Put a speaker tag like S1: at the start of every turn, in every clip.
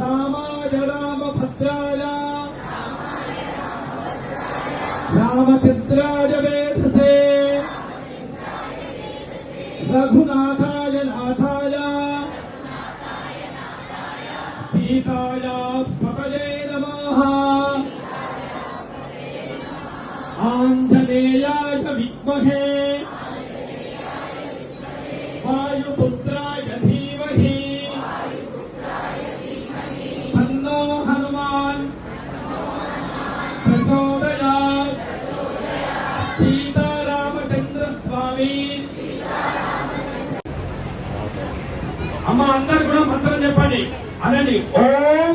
S1: రామాయ రామ భద్రాయ రామచంద్రాయ వేధసే రఘునాథాయ నాథాయ. సీతాయ స్పతయే నమ. ఆంజనేయాయ విద్మహే. అమ్మ అందరు కూడా మంత్రం చెప్పండి. అనండి ఓం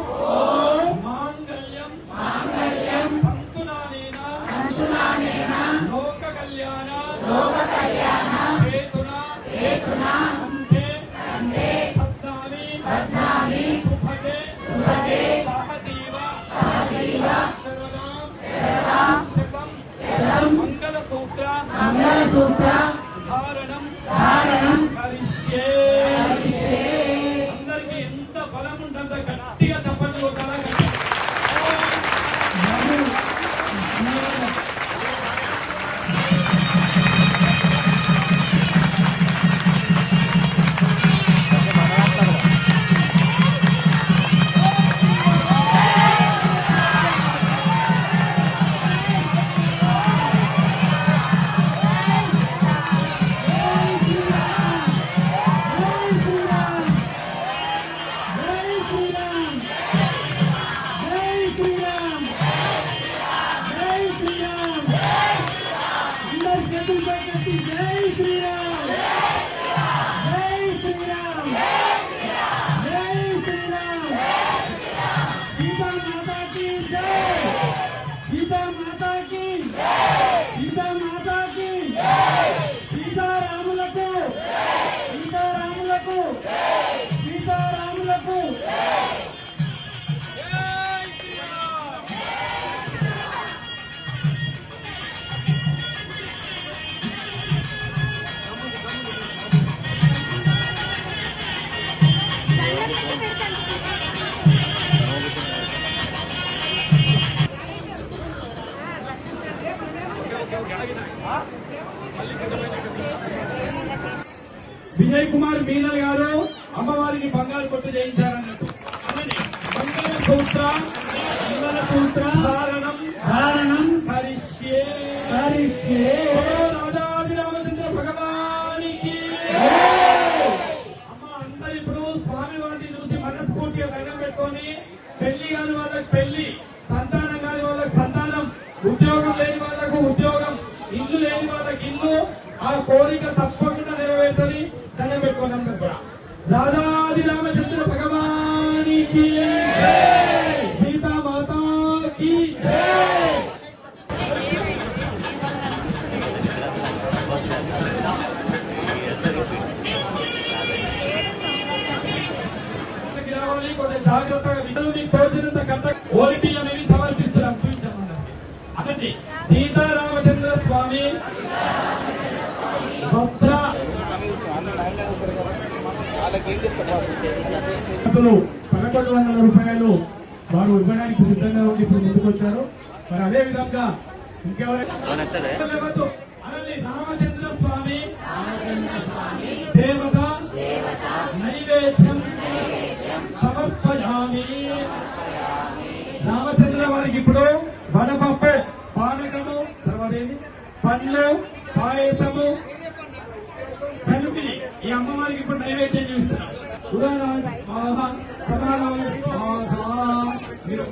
S1: విజయ్ కుమార్ మీనల్ గారు అమ్మవారికి బంగారు కొట్టు చేయించారన్నట్టు అన్నది మంగళ సూత్ర మంగళ సూత్ర ధారణం ధారణం హరిష్యే. హరిష్యే. राधाजी रामचंद्र भगवान की सीता माता की जागृत పదకొండు వందల రూపాయలు వారు ఇవ్వడానికి సిద్ధంగా ఉండి ఇప్పుడు ముందుకొచ్చారు. మరి అదే విధంగా ఇంకెవరైనా రామచంద్ర స్వామి దేవత. నైవేద్యం. సమర్పయామి. రామచంద్ర వారికి ఇప్పుడు వడపప్పు పానకము తర్వాత ఏంటి పండ్లు పాయసము ఈ అమ్మవారికి ఇప్పుడు నైవేద్యం చూస్తున్నాం మీరు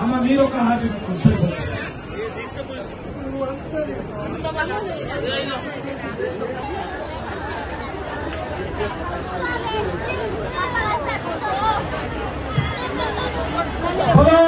S1: అమ్మ మీరు ఒక
S2: హాజీ Hello.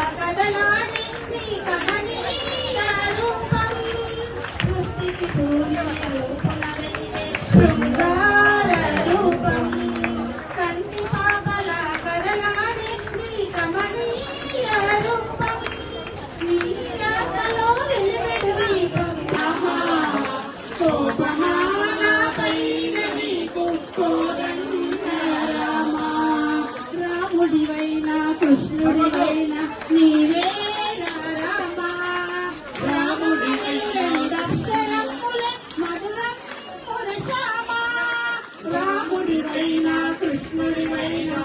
S2: కృష్ణుడివైనా కృష్ణుడివైనా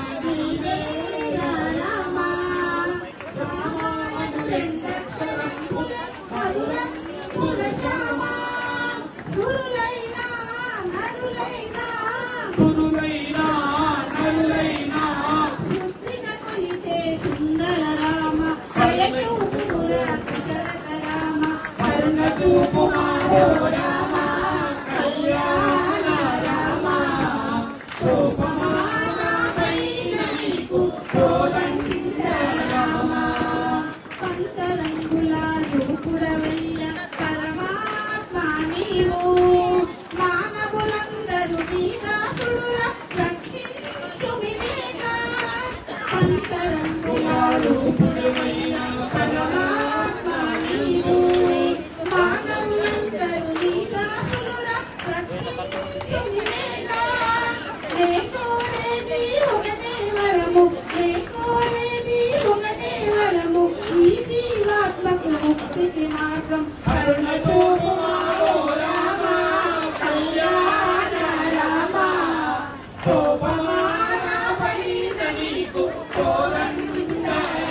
S2: రామా రామాను రెండక్షరం మధురం పురశామా సురులైనా నరులైనా
S1: సురులైనా నరులైనా
S2: శుద్ధిన కొలితే సుందర రామ
S1: కళ చూపు రామ కరుణ చూపు
S2: ఆరోడ Gopala. Poland,